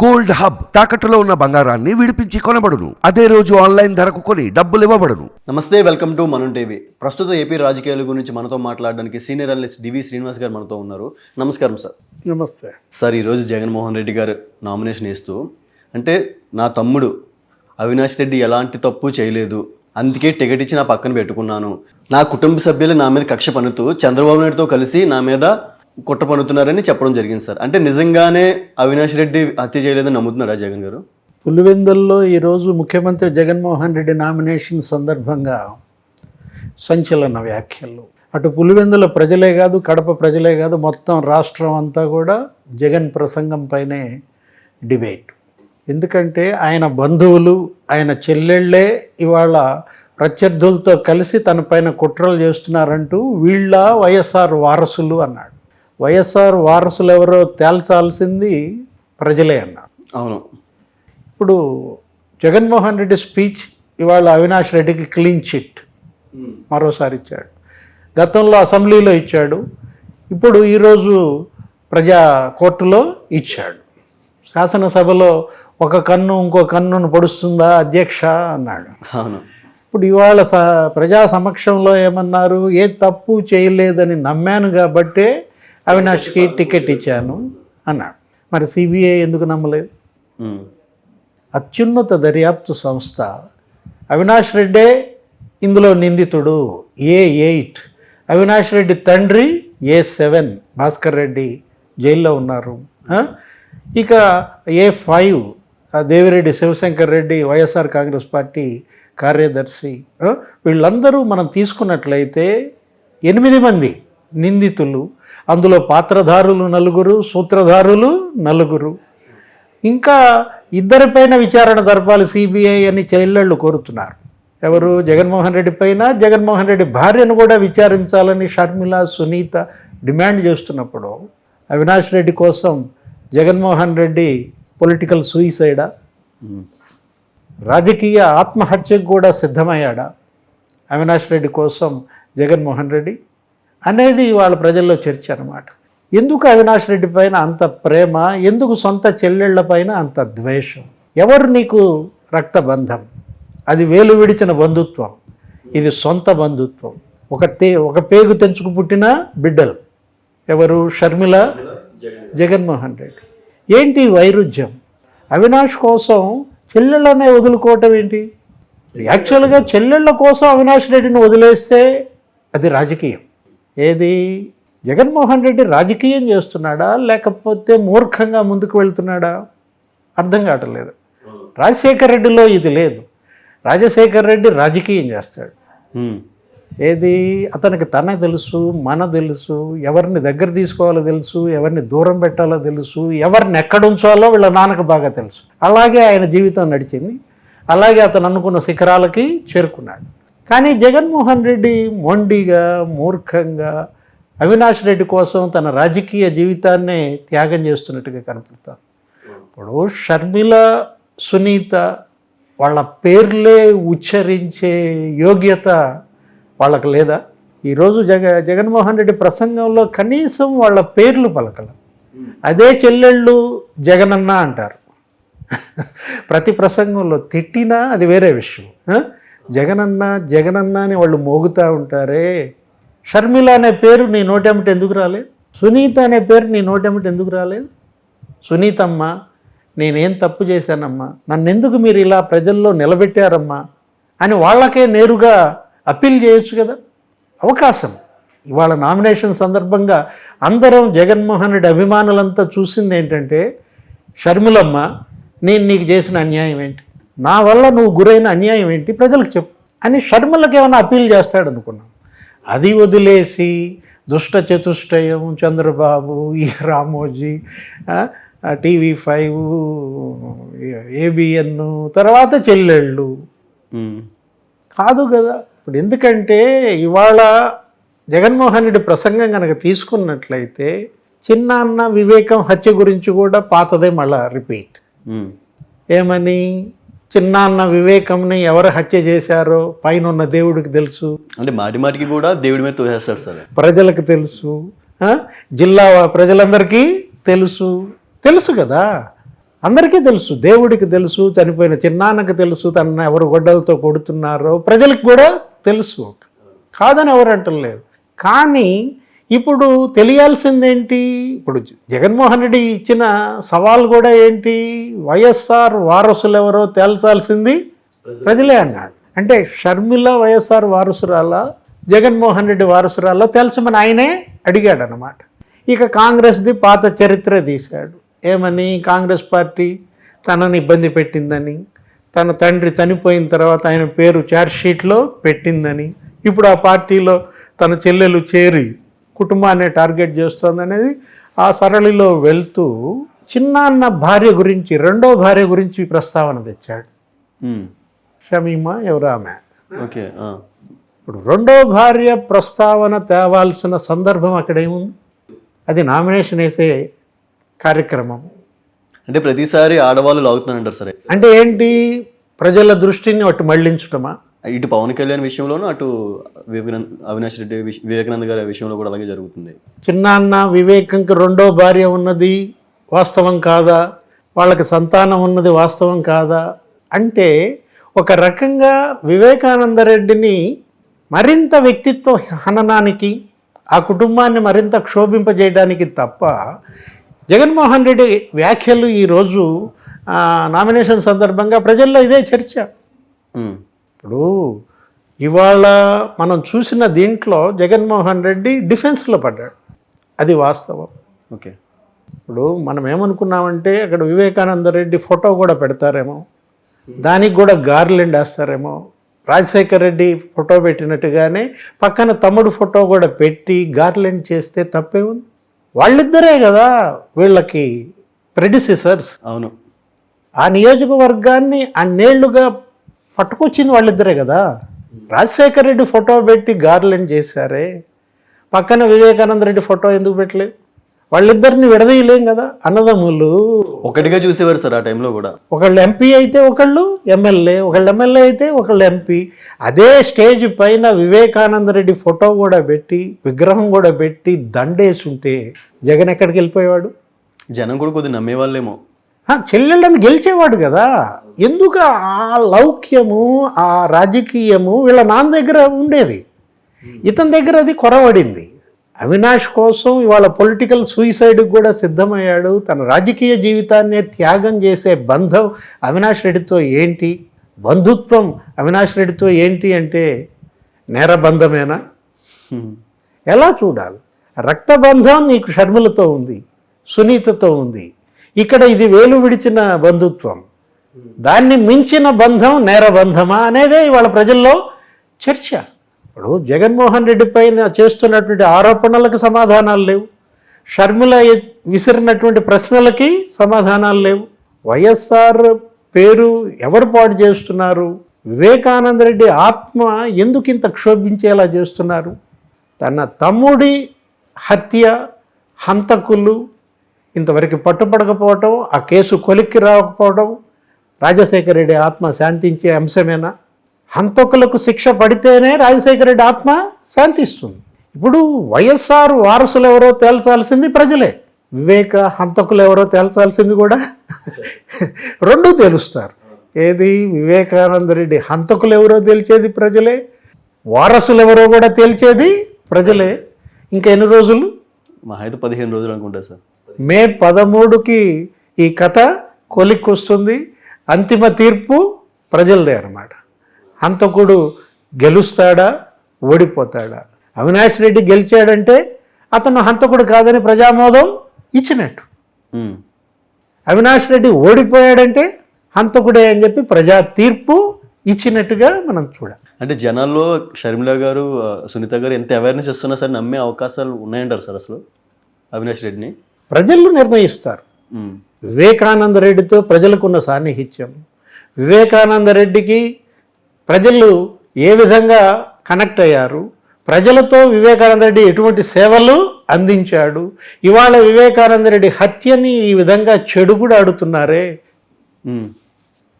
Gold hub తాకట్టులో ఉన్న బంగారాన్ని విడిపించి కొనబడును. అదే రోజు ఆన్లైన్ ధరకు కొని డబ్బులు ఇవ్వబడును. నమస్తే వెల్కమ్ టు మనం టీవీ. ప్రస్తుతం ఏపీ రాజకీయాల గురించి మనతో మాట్లాడడానికి సీనియర్ అనలిస్ట్ డివి శ్రీనివాస్ గారు మనతో ఉన్నారు. నమస్కారం సార్. నమస్తే. సార్ ఈరోజు జగన్మోహన్ రెడ్డి గారు నామినేషన్ వేస్తూ అంటే నా తమ్ముడు అవినాష్ రెడ్డి ఎలాంటి తప్పు చేయలేదు. అందుకే టికెట్ ఇచ్చి నా పక్కన పెట్టుకున్నాను. నా కుటుంబ సభ్యులు నా మీద కక్ష పన్నుతూ చంద్రబాబు నాయుడుతో కలిసి నా మీద కుట్ర పన్నుతున్నారని చెప్పడం జరిగింది సార్. అంటే నిజంగానే అవినాష్ రెడ్డి హత్య చేయలేదని నమ్ముతున్నారా జగన్ గారు? పులివెందుల్లో ఈరోజు ముఖ్యమంత్రి జగన్మోహన్ రెడ్డి నామినేషన్ సందర్భంగా సంచలన వ్యాఖ్యలు. అటు పులివెందుల ప్రజలే కాదు కడప ప్రజలే కాదు మొత్తం రాష్ట్రం అంతా కూడా జగన్ ప్రసంగం పైనే డిబేట్. ఎందుకంటే ఆయన బంధువులు ఆయన చెల్లెళ్ళే ఇవాళ ప్రత్యర్థులతో కలిసి తన పైన కుట్రలు చేస్తున్నారంటూ వీళ్ళ వైఎస్ఆర్ వారసులు అన్నాడు. వైఎస్ఆర్ వారసులు ఎవరో తేల్చాల్సింది ప్రజలే అన్నాడు అవును. ఇప్పుడు జగన్మోహన్ రెడ్డి స్పీచ్ ఇవాళ అవినాష్ రెడ్డికి క్లీన్ చిట్ మరోసారి ఇచ్చాడు. గతంలో అసెంబ్లీలో ఇచ్చాడు. ఇప్పుడు ఈరోజు ప్రజా కోర్టులో ఇచ్చాడు. శాసనసభలో ఒక కన్ను ఇంకో కన్నును పొడుస్తుందా అధ్యక్ష అన్నాడు. అవును. ఇప్పుడు ఇవాళ స ప్రజా సమక్షంలో ఏమన్నారు? ఏ తప్పు చేయలేదని నమ్మాను కాబట్టే అవినాష్కి టికెట్ ఇచ్చాను అన్నాడు మరి సిబిఐ ఎందుకు నమ్మలేదు. అత్యున్నత దర్యాప్తు సంస్థ అవినాష్ రెడ్డే ఇందులో నిందితుడు ఏ ఎయిట్ అవినాష్ రెడ్డి తండ్రి ఏ సెవెన్ భాస్కర్ రెడ్డి జైల్లో ఉన్నారు? ఇక A five Devireddy Shivashankar Reddy YSR Congress party కార్యదర్శి? వీళ్ళందరూ మనం తీసుకున్నట్లయితే ఎనిమిది మంది నిందితులు అందులో పాత్రధారులు నలుగురు సూత్రధారులు నలుగురు. ఇంకా ఇద్దరిపైన విచారణ జరపాలి సిబిఐ అని చెల్లెళ్ళు కోరుతున్నారు. ఎవరు? జగన్మోహన్ రెడ్డి పైన. జగన్మోహన్ రెడ్డి భార్యను కూడా విచారించాలని షర్మిల సునీత డిమాండ్ చేస్తున్నప్పుడు అవినాష్ రెడ్డి కోసం జగన్మోహన్ రెడ్డి పొలిటికల్ సూయిసైడా? రాజకీయ ఆత్మహత్యకు కూడా సిద్ధమయ్యాడా అవినాష్ రెడ్డి కోసం జగన్మోహన్ రెడ్డి? అనేది వాళ్ళ ప్రజల్లో చర్చ అనమాట ఎందుకు అవినాష్ రెడ్డి పైన అంత ప్రేమ? ఎందుకు సొంత చెల్లెళ్ళ పైన అంత ద్వేషం? ఎవరు నీకు రక్తబంధం? అది వేలు విడిచిన బంధుత్వం. ఇది సొంత బంధుత్వం. ఒక తే ఒక పేగు తెంచుకు పుట్టిన బిడ్డలు. ఎవరు? షర్మిల జగన్మోహన్ రెడ్డి. ఏంటి వైరుధ్యం? అవినాష్ కోసం చెల్లెళ్ళనే వదులుకోవటం ఏంటి? యాక్చువల్గా చెల్లెళ్ళ కోసం అవినాష్ రెడ్డిని వదిలేస్తే అది రాజకీయం. ఏది? జగన్మోహన్ రెడ్డి రాజకీయం చేస్తున్నాడా? లేకపోతే మూర్ఖంగా ముందుకు వెళ్తున్నాడా? అర్థం కావట్లేదు. రాజశేఖర్ రెడ్డిలో ఇది లేదు. రాజశేఖర్ రెడ్డి రాజకీయం చేస్తాడు. ఏది? అతనికి తన తెలుసు మన తెలుసు ఎవరిని దగ్గర తీసుకోవాలో తెలుసు ఎవరిని దూరం పెట్టాలో తెలుసు ఎవరిని ఎక్కడ ఉంచాలో వీళ్ళ నాన్నకు బాగా తెలుసు. అలాగే ఆయన జీవితం నడిచింది. అలాగే అతను అనుకున్న శిఖరాలకి చేరుకున్నాడు. కానీ జగన్మోహన్ రెడ్డి మొండిగా మూర్ఖంగా అవినాష్ రెడ్డి కోసం తన రాజకీయ జీవితాన్నే త్యాగం చేస్తున్నట్టుగా కనపడతాను ఇప్పుడు షర్మిల సునీత వాళ్ళ పేర్లే ఉచ్చరించే యోగ్యత వాళ్ళకి లేదా? ఈరోజు జగ జగన్మోహన్ రెడ్డి ప్రసంగంలో కనీసం వాళ్ళ పేర్లు పలకల. అదే చెల్లెళ్ళు జగనన్న అంటారు. ప్రతి ప్రసంగంలో తిట్టినా అది వేరే విషయం. జగనన్న జగనన్న అని వాళ్ళు మోగుతూ ఉంటారే. షర్మిల అనే పేరు నీ నోటెమ్మటి ఎందుకు రాలేదు? సునీత అనే పేరు నీ నోటెమ్మటి ఎందుకు రాలేదు? సునీతమ్మ నేనేం తప్పు చేశానమ్మా? నన్ను ఎందుకు మీరు ఇలా ప్రజల్లో నిలబెట్టారమ్మా? అని వాళ్ళకే నేరుగా అప్పీల్ చేయొచ్చు కదా? అవకాశం. ఇవాళ నామినేషన్ సందర్భంగా అందరం జగన్మోహన్ రెడ్డి అభిమానులంతా చూసింది ఏంటంటే షర్మిలమ్మ నేను నీకు చేసిన అన్యాయం ఏంటి? నా వల్ల నువ్వు గురైన అన్యాయం ఏంటి? ప్రజలకు చెప్పు. అని షర్మిలకి ఏమైనా అప్పీల్ చేస్తాడు అనుకున్నాం. అది వదిలేసి దుష్ట చతుష్టయం చంద్రబాబు ఈ రామోజీ టీవీ ఫైవ్ ఏబిఎన్ తర్వాత చెల్లెళ్ళు. కాదు కదా. ఇప్పుడు ఎందుకంటే ఇవాళ జగన్మోహన్ రెడ్డి ప్రసంగం కనుక తీసుకున్నట్లయితే చిన్నాన్న వివేకం హత్య గురించి కూడా పాతదే మళ్ళా రిపీట్. ఏమని? చిన్నాన్న వివేకంని ఎవరు హత్య చేశారో పైన ఉన్న దేవుడికి తెలుసు. అంటే మాటి మాటికి కూడా దేవుడి మీద తోసేస్తారు సార్. ప్రజలకు తెలుసు? జిల్లా ప్రజలందరికీ తెలుసు. తెలుసు కదా? అందరికీ తెలుసు. దేవుడికి తెలుసు చనిపోయిన చిన్నాన్నకి తెలుసు తన ఎవరు గొడ్డలతో కొడుతున్నారో ప్రజలకు కూడా తెలుసు. కాదని ఎవరు అంటలేదు. కానీ ఇప్పుడు తెలియాల్సిందేంటి? ఇప్పుడు జగన్మోహన్ రెడ్డి ఇచ్చిన సవాల్ కూడా ఏంటి? వైఎస్ఆర్ వారసులు ఎవరో తేల్చాల్సింది ప్రజలే. అన్నాడు. అంటే షర్మిల వైఎస్ఆర్ వారసురాల జగన్మోహన్ రెడ్డి వారసురాల్లో తేల్చమని ఆయనే అడిగాడు అనమాట ఇక కాంగ్రెస్ది పాత చరిత్ర తీశాడు. ఏమని? కాంగ్రెస్ పార్టీ తనని ఇబ్బంది పెట్టిందని తన తండ్రి చనిపోయిన తర్వాత ఆయన పేరు షీట్లో పెట్టిందని ఇప్పుడు ఆ పార్టీలో తన చెల్లెలు చేరి కుటుంబాన్ని టార్గెట్ చేస్తోందనేది ఆ సరళిలో వెళ్తూ చిన్నాన్న భార్య గురించి రెండో భార్య గురించి ప్రస్తావన తెచ్చాడు. ఉమ్, షమీమా ఎవరామె ఓకే. ఇప్పుడు రెండో భార్య ప్రస్తావన తేవాల్సిన సందర్భం అక్కడ ఏముంది? అది నామినేషన్ వేసే కార్యక్రమం. అంటే ప్రతిసారి ఆడవాళ్ళు లాగుతున్నారంటారు సరే. అంటే ఏంటి? ప్రజల దృష్టిని అటు మళ్ళించటమా? ఇటు పవన్ కళ్యాణ్ విషయంలోనూ అటు వివేకానంద్ అవినాష్ రెడ్డి వివేకానంద్ గారి విషయంలో కూడా అలాగే జరుగుతుంది. చిన్నాన్న వివేకంకి రెండో భార్య ఉన్నది వాస్తవం కాదా? వాళ్ళకి సంతానం ఉన్నది వాస్తవం కాదా? అంటే ఒక రకంగా వివేకానంద రెడ్డిని మరింత వ్యక్తిత్వ హననానికి ఆ కుటుంబాన్ని మరింత క్షోభింపజేయడానికి తప్ప జగన్మోహన్ రెడ్డి వ్యాఖ్యలు ఈరోజు నామినేషన్ సందర్భంగా ప్రజల్లో ఇదే చర్చ. ఇప్పుడు ఇవాళ మనం చూసిన దీంట్లో జగన్మోహన్ రెడ్డి డిఫెన్స్లో పడ్డాడు. అది వాస్తవం. ఓకే. ఇప్పుడు మనం ఏమనుకున్నామంటే అక్కడ వివేకానంద రెడ్డి ఫోటో కూడా పెడతారేమో దానికి కూడా గార్లెండ్ వేస్తారేమో రాజశేఖర్ రెడ్డి ఫోటో పెట్టినట్టుగానే పక్కన తమ్ముడు ఫోటో కూడా పెట్టి గార్లెండ్ చేస్తే తప్పే ఉంది. వాళ్ళిద్దరే కదా వీళ్ళకి ప్రెడిసిసర్స్ అవును. ఆ నియోజకవర్గాన్ని అన్నేళ్ళుగా పట్టుకొచ్చింది వాళ్ళిద్దరే కదా. రాజశేఖర రెడ్డి ఫోటో పెట్టి గార్లెండ్ చేశారే. పక్కన వివేకానంద రెడ్డి ఫోటో ఎందుకు పెట్టలేదు వాళ్ళిద్దరిని విడదీయలేం కదా అన్నదమ్ములు. ఒకటిగా చూసేవారు సార్ ఆ టైంలో కూడా. ఒకళ్ళు ఎంపీ అయితే ఒకళ్ళు ఎమ్మెల్యే ఒకళ్ళు ఎమ్మెల్యే అయితే ఒకళ్ళు ఎంపీ అదే స్టేజ్ పైన వివేకానంద రెడ్డి ఫోటో కూడా పెట్టి విగ్రహం కూడా పెట్టి దండేసి ఉంటే జగన్ ఎక్కడికి వెళ్ళిపోయేవాడు? జనం కూడా కొద్దిగా నమ్మేవాళ్ళేమో. చెల్లెళ్ళని గెలిచేవాడు కదా. ఎందుకు ఆ లౌక్యము ఆ రాజకీయము వీళ్ళ నాన్న దగ్గర ఉండేది. ఇతని దగ్గర అది కొరవడింది. అవినాష్ కోసం ఇవాళ పొలిటికల్ సూయిసైడ్కి కూడా సిద్ధమయ్యాడు. తన రాజకీయ జీవితాన్నే త్యాగం చేసే బంధం అవినాష్ రెడ్డితో ఏంటి? బంధుత్వం అవినాష్ రెడ్డితో ఏంటి అంటే నేరబంధమేనా ఎలా చూడాలి? రక్తబంధం నీకు షర్మిలతో ఉంది సునీతతో ఉంది ఇక్కడ ఇది వేలు విడిచిన బంధుత్వం. దాన్ని మించిన బంధం నేర బంధమా అనేదే ఇవాళ ప్రజల్లో చర్చ. ఇప్పుడు జగన్మోహన్ రెడ్డి పైన చేస్తున్నటువంటి ఆరోపణలకు సమాధానాలు లేవు. షర్మిల విసిరినటువంటి ప్రశ్నలకి సమాధానాలు లేవు. వైఎస్ఆర్ పేరు ఎవరు పాటు చేస్తున్నారు? వివేకానంద రెడ్డి ఆత్మ ఎందుకు ఇంత క్షోభించేలా చేస్తున్నారు? తన తమ్ముడి హత్య హంతకులు ఇంతవరకు పట్టుపడకపోవటం ఆ కేసు కొలిక్కి రాకపోవడం రాజశేఖర రెడ్డి ఆత్మ శాంతించే అంశమేనా? హంతకులకు శిక్ష పడితేనే రాజశేఖర రెడ్డి ఆత్మ శాంతిస్తుంది. ఇప్పుడు వైఎస్ఆర్ వారసులు ఎవరో తేల్చాల్సింది ప్రజలే. వివేక హంతకులు ఎవరో తేల్చాల్సింది కూడా రెండూ తెలుస్తారు. ఏది? వివేకానంద రెడ్డి హంతకులు ఎవరో తేల్చేది ప్రజలే. వారసులు ఎవరో కూడా తేల్చేది ప్రజలే. ఇంకా ఎన్ని రోజులు? మా అయితే పదిహేను రోజులు అనుకుంటా సార్. మే పదమూడుకి ఈ కథ కొలిక్కొస్తుంది. అంతిమ తీర్పు ప్రజలదే అన్నమాట. హంతకుడు గెలుస్తాడా? ఓడిపోతాడా? అవినాష్ రెడ్డి గెలిచాడంటే అతను హంతకుడు కాదని ప్రజామోదం ఇచ్చినట్టు. అవినాష్ రెడ్డి ఓడిపోయాడంటే హంతకుడే అని చెప్పి ప్రజా తీర్పు ఇచ్చినట్టుగా మనం చూడాలి అంటే జనాల్లో షర్మిల గారు సునీత గారు ఎంత అవేర్నెస్ ఇస్తున్నా సరే నమ్మే అవకాశాలు ఉన్నాయంటారు సార్ అసలు? అవినాష్ రెడ్డిని? ప్రజలు నిర్ణయిస్తారు. వివేకానంద రెడ్డితో ప్రజలకున్న సాన్నిహిత్యం. వివేకానంద రెడ్డికి ప్రజలు ఏ విధంగా కనెక్ట్ అయ్యారు? ప్రజలతో వివేకానంద రెడ్డి ఎటువంటి సేవలు అందించాడు? ఇవాళ వివేకానంద రెడ్డి హత్యని ఈ విధంగా చెడు కూడా ఆడుతున్నారే?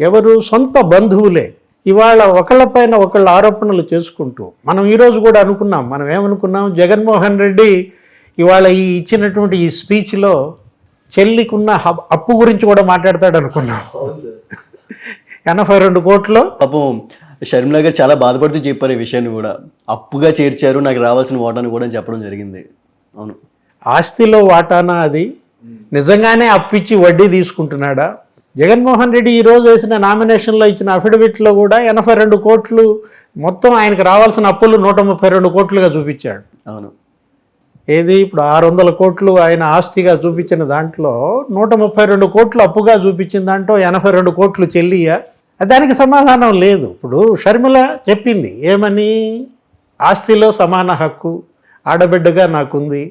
ఎవరు? సొంత బంధువులే. ఇవాళ ఒకళ్ళపైన ఒకళ్ళ ఆరోపణలు చేసుకుంటూ మనం ఈరోజు కూడా అనుకున్నాం మనం ఏమనుకున్నాం? జగన్మోహన్ రెడ్డి ఇవాళ ఈ ఇచ్చినటువంటి ఈ స్పీచ్లో చెల్లికున్న అప్పు గురించి కూడా మాట్లాడతాడు అనుకున్నాం. ఎనభై రెండు కోట్లు. పాపం షర్మిల గారు చాలా బాధపడుతూ చెప్పారు ఈ విషయాన్ని కూడా. అప్పుగా చేర్చారు నాకు రావాల్సిన ఓటాను కూడా చెప్పడం జరిగింది. అవును. ఆస్తిలో వాటానా అది? నిజంగానే అప్పిచ్చి వడ్డీ తీసుకుంటున్నాడా? జగన్మోహన్ రెడ్డి ఈ రోజు వేసిన నామినేషన్లో ఇచ్చిన అఫిడవిట్లో కూడా ఎనభై రెండు కోట్లు మొత్తం ఆయనకు రావాల్సిన అప్పులు నూట ముప్పై రెండు కోట్లుగా చూపించాడు. అవును. ఏది? ఇప్పుడు ఆరు వందల కోట్లు ఆయన ఆస్తిగా చూపించిన దాంట్లో నూట ముప్పై రెండు కోట్లు అప్పుగా చూపించిన దాంట్లో ఎనభై రెండు కోట్లు చెల్లియా దానికి సమాధానం లేదు. ఇప్పుడు షర్మిల చెప్పింది ఏమని? ఆస్తిలో సమాన హక్కు ఆడబిడ్డగా నాకుంది.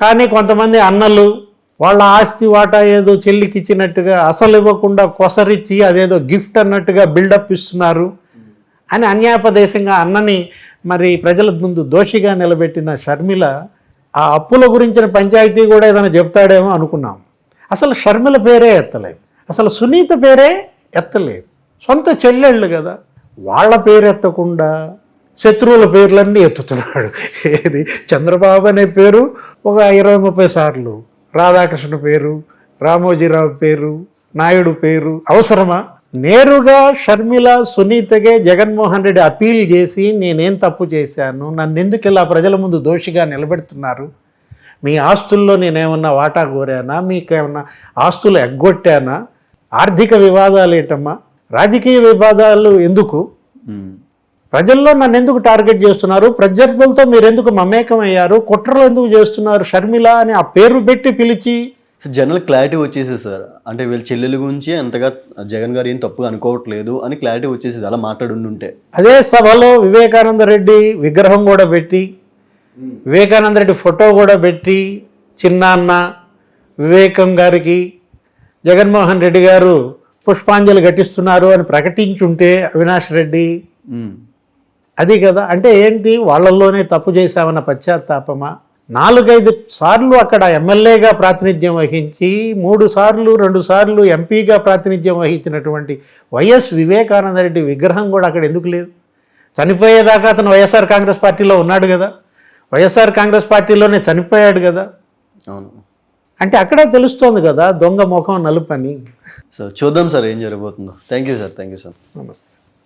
కానీ కొంతమంది అన్నలు వాళ్ళ ఆస్తి వాటా ఏదో చెల్లికి ఇచ్చినట్టుగా అసలు ఇవ్వకుండా కొసరిచ్చి అదేదో గిఫ్ట్ అన్నట్టుగా బిల్డప్ ఇస్తున్నారు. అని అన్యాపదేశంగా అన్నని మరి ప్రజల ముందు దోషిగా నిలబెట్టిన షర్మిల ఆ అప్పుల గురించిన పంచాయతీ కూడా ఏదైనా చెప్తాడేమో అనుకున్నాం. అసలు షర్మిల పేరే ఎత్తలేదు. అసలు సునీత పేరే ఎత్తలేదు. సొంత చెల్లెళ్ళు కదా. వాళ్ళ పేరు ఎత్తకుండా శత్రువుల పేర్లన్నీ ఎత్తుతున్నాడు. ఏది? చంద్రబాబు అనే పేరు ఒక ఇరవై ముప్పై సార్లు రాధాకృష్ణ పేరు రామోజీరావు పేరు నాయుడు పేరు అవసరమా? నేరుగా షర్మిల సునీతగే జగన్మోహన్ రెడ్డి అపీల్ చేసి నేనేం తప్పు చేశాను? నన్ను ఎందుకు ఇలా ప్రజల ముందు దోషిగా నిలబెడుతున్నారు? మీ ఆస్తుల్లో నేనేమన్నా వాటా కోరానా? మీకేమన్నా ఆస్తులు ఎగ్గొట్టానా? ఆర్థిక వివాదాలు ఏంటమ్మా? రాజకీయ వివాదాలు ఎందుకు. ప్రజల్లో నన్ను ఎందుకు టార్గెట్ చేస్తున్నారు? ప్రత్యర్థులతో మీరు ఎందుకు మమేకం అయ్యారు కుట్రలు ఎందుకు చేస్తున్నారు? షర్మిల అని ఆ పేరు పెట్టి పిలిచి జనరల్ క్లారిటీ వచ్చేసేది సార్. అంటే వీళ్ళ చెల్లెల గురించి అంతగా జగన్ గారు ఏం తప్పుగా అనుకోవట్లేదు అని క్లారిటీ వచ్చేసేది. అలా మాట్లాడుంటే అదే సభలో వివేకానంద రెడ్డి విగ్రహం కూడా పెట్టి వివేకానంద రెడ్డి ఫోటో కూడా పెట్టి చిన్నాన్న వివేకం గారికి జగన్మోహన్ రెడ్డి గారు పుష్పాంజలి ఘటిస్తున్నారు అని ప్రకటించుంటే అవినాష్ రెడ్డి. అది కదా. అంటే ఏంటి? వాళ్ళల్లోనే తప్పు చేశామన్న పశ్చాత్తాపమా? నాలుగైదు సార్లు అక్కడ ఎమ్మెల్యేగా ప్రాతినిధ్యం వహించి మూడు సార్లు రెండు సార్లు ఎంపీగా ప్రాతినిధ్యం వహించినటువంటి వైఎస్ వివేకానంద రెడ్డి విగ్రహం కూడా అక్కడ ఎందుకు లేదు? చనిపోయేదాకా అతను వైఎస్ఆర్ కాంగ్రెస్ పార్టీలో ఉన్నాడు కదా. వైఎస్ఆర్ కాంగ్రెస్ పార్టీలోనే చనిపోయాడు కదా. అవును. అంటే అక్కడే తెలుస్తోంది కదా దొంగ ముఖం నలుపని. సో చూద్దాం సార్ ఏం జరగబోతుందో. Thank you sir thank you sir నమస్తే.